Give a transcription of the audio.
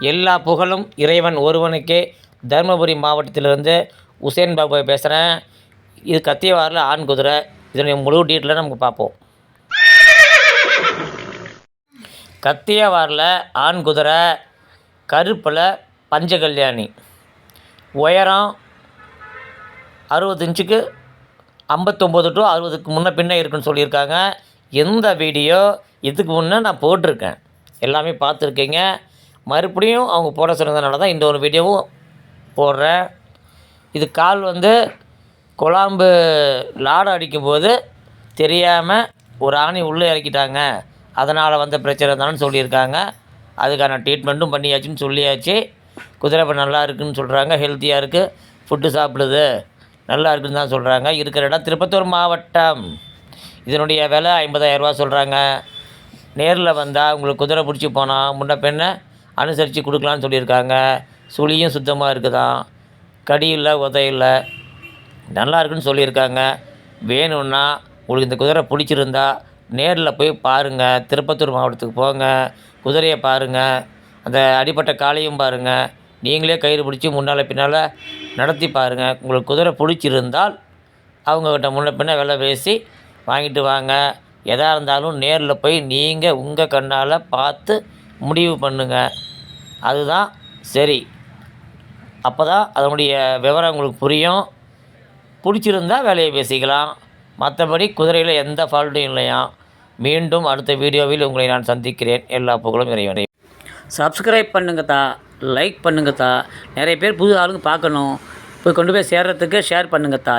எல்லா புகழும் இறைவன் ஒருவனுக்கே. தருமபுரி மாவட்டத்திலிருந்து உசேன் பாபு பேசுகிறேன் இது கத்தியவாரில் ஆண் குதிரை. இதனுடைய முழு டீட்டெயிலாக நமக்கு பார்ப்போம். கத்தியவாரில் ஆண் குதிரை கருப்பில் பஞ்சகல்யாணி. உயரம் அறுபது இன்ச்சுக்கு ஐம்பத்தொம்போது டு அறுபதுக்கு முன்ன பின்னே இருக்குன்னு சொல்லியிருக்காங்க. எந்த வீடியோ இதுக்கு முன்னே நான் போட்டிருக்கேன். எல்லாமே பார்த்துருக்கீங்க. மறுபடியும் அவங்க போட சொன்னதுனால தான் இந்த ஒரு வீடியோவும் போடுறேன். இது கால் வந்து குழாம்பு லாடம் அடிக்கும்போது தெரியாமல் ஒரு ஆணி உள்ளே இறக்கிட்டாங்க. அதனால் வந்த பிரச்சனை தானே சொல்லியிருக்காங்க. அதுக்கான ட்ரீட்மெண்ட்டும் பண்ணியாச்சுன்னு சொல்லியாச்சு. குதிரை இப்போ நல்லா இருக்குன்னு சொல்கிறாங்க ஹெல்த்தியாக இருக்குது ஃபுட்டு சாப்பிடுது. நல்லா இருக்குன்னு தான் சொல்கிறாங்க இருக்கிற இடம் திருப்பத்தூர் மாவட்டம். இதனுடைய விலை ஐம்பதாயிரரூபா சொல்கிறாங்க நேரில் வந்தால் உங்களுக்கு குதிரை பிடிச்சி போனால் முன்ன பின்ன அனுசரித்து கொடுக்கலான்னு சொல்லியிருக்காங்க. சுழியும் சுத்தமாக இருக்குதான். கடி இல்லை உதையில்லை நல்லா இருக்குன்னு சொல்லியிருக்காங்க. வேணும்னா உங்களுக்கு இந்த குதிரை பிடிச்சிருந்தா நேரில் போய் பாருங்கள் திருப்பத்தூர் மாவட்டத்துக்கு போங்க. குதிரையை பாருங்கள் அந்த அடிப்பட்ட காலையும் பாருங்கள் நீங்களே கயிறு பிடிச்சி முன்னால் பின்னால் நடத்தி பாருங்கள் உங்களுக்கு குதிரை பிடிச்சிருந்தால் அவங்கக்கிட்ட முன்ன பின்ன விலை பேசி வாங்கிட்டு வாங்க. எதாக இருந்தாலும் நேரில் போய் நீங்கள் உங்கள் கண்ணால் பார்த்து முடிவு பண்ணுங்கள் அதுதான் சரி. அப்போ தான் அதனுடைய விவரம் உங்களுக்கு புரியும். பிடிச்சிருந்தா வேலையை பேசிக்கலாம். மற்றபடி குதிரையில் எந்த ஃபால்ட்டும் இல்லையா? மீண்டும் அடுத்த வீடியோவில் உங்களை நான் சந்திக்கிறேன். எல்லா புகழும் இறைவனை. சப்ஸ்கிரைப் பண்ணுங்கத்தா லைக் பண்ணுங்கத்தா நிறைய பேர் புது ஆளுங்க பார்க்கணும். போய் கொண்டு போய் சேர்கிறதுக்கு ஷேர் பண்ணுங்கத்தா